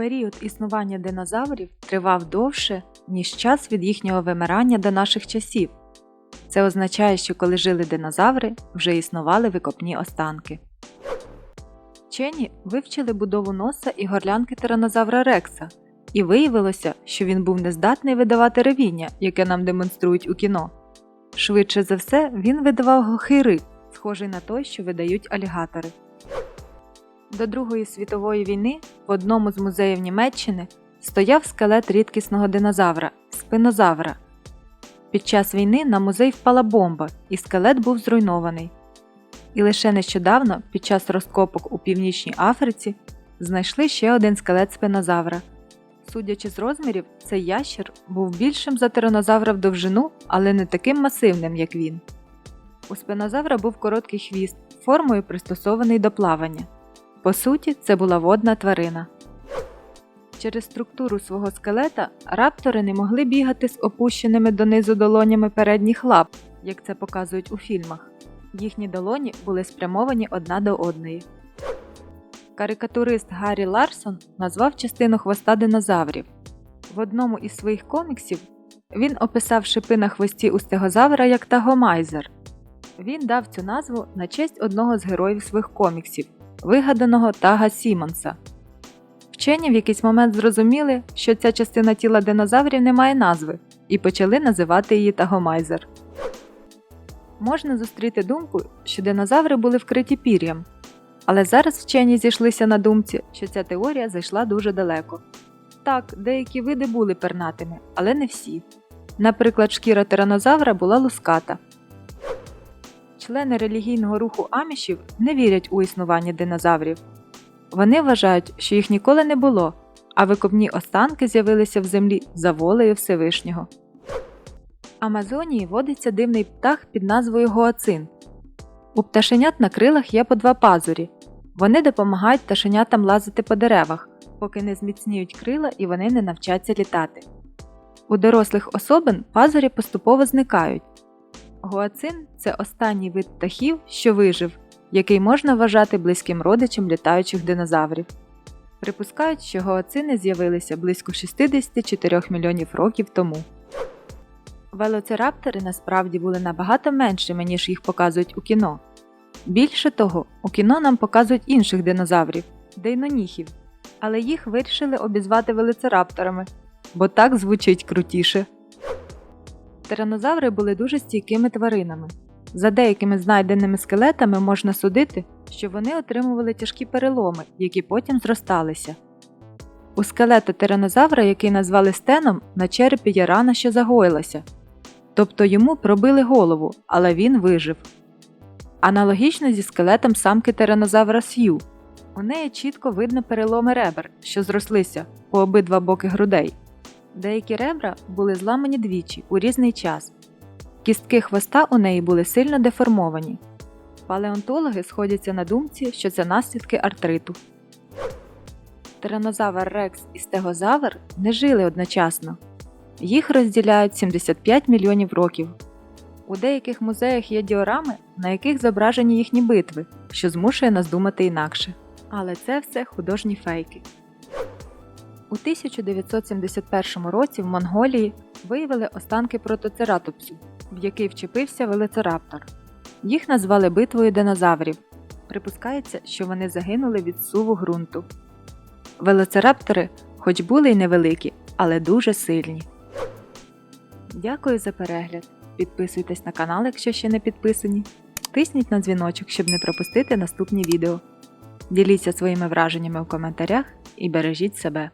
Період існування динозаврів тривав довше, ніж час від їхнього вимирання до наших часів. Це означає, що коли жили динозаври, вже існували викопні останки. Вчені вивчили будову носа і горлянки тиранозавра Рекса, і виявилося, що він був нездатний видавати ревіння, яке нам демонструють у кіно. Швидше за все, він видавав глухий рик, схожий на той, що видають алігатори. До Другої світової війни в одному з музеїв Німеччини стояв скелет рідкісного динозавра спинозавра. Під час війни на музей впала бомба, і скелет був зруйнований. І лише нещодавно, під час розкопок у Північній Африці, знайшли ще один скелет спинозавра. Судячи з розмірів, цей ящер був більшим за тиранозавра в довжину, але не таким масивним, як він. У спинозавра був короткий хвіст, формою пристосований до плавання. По суті, це була водна тварина. Через структуру свого скелета раптори не могли бігати з опущеними донизу долонями передніх лап, як це показують у фільмах. Їхні долоні були спрямовані одна до одної. Карикатурист Гаррі Ларсон назвав частину хвоста динозаврів. В одному із своїх коміксів він описав шипи на хвості у стегозавра як тагомайзер. Він дав цю назву на честь одного з героїв своїх коміксів, вигаданого Тага Сімонса. Вчені в якийсь момент зрозуміли, що ця частина тіла динозаврів не має назви, і почали називати її тагомайзер. Можна зустріти думку, що динозаври були вкриті пір'ям, але зараз вчені зійшлися на думці, що ця теорія зайшла дуже далеко. Так, деякі види були пернатими, але не всі. Наприклад, шкіра тиранозавра була луската. Члени релігійного руху амішів не вірять у існування динозаврів. Вони вважають, що їх ніколи не було, а викопні останки з'явилися в землі за волею Всевишнього. В Амазонії водиться дивний птах під назвою Гоацин. У пташенят на крилах є по два пазурі. Вони допомагають пташенятам лазити по деревах, поки не зміцніють крила і вони не навчаться літати. У дорослих особин пазурі поступово зникають. Гоацин це останній вид птахів, що вижив, який можна вважати близьким родичем літаючих динозаврів. Припускають, що гоацини з'явилися близько 64 мільйонів років тому. Велоцираптори насправді були набагато меншими, ніж їх показують у кіно. Більше того, у кіно нам показують інших динозаврів дейноніхів, але їх вирішили обізвати велоцирапторами, бо так звучить крутіше. Тиранозаври були дуже стійкими тваринами. За деякими знайденими скелетами можна судити, що вони отримували тяжкі переломи, які потім зросталися. У скелета тиранозавра, який назвали стеном, на черепі є рана, що загоїлася. Тобто йому пробили голову, але він вижив. Аналогічно зі скелетом самки тиранозавра Сью. У неї чітко видно переломи ребер, що зрослися по обидва боки грудей. Деякі ребра були зламані двічі у різний час. Кістки хвоста у неї були сильно деформовані. Палеонтологи сходяться на думці, що це наслідки артриту. Тиранозавр Рекс і стегозавр не жили одночасно. Їх розділяють 75 мільйонів років. У деяких музеях є діорами, на яких зображені їхні битви, що змушує нас думати інакше. Але це все художні фейки. У 1971 році в Монголії виявили останки протоцератопсу, в який вчепився велоцираптор. Їх назвали битвою динозаврів. Припускається, що вони загинули від суву ґрунту. Велоцираптори, хоч були й невеликі, але дуже сильні. Дякую за перегляд. Підписуйтесь на канал, якщо ще не підписані. Тисніть на дзвіночок, щоб не пропустити наступні відео. Діліться своїми враженнями у коментарях і бережіть себе.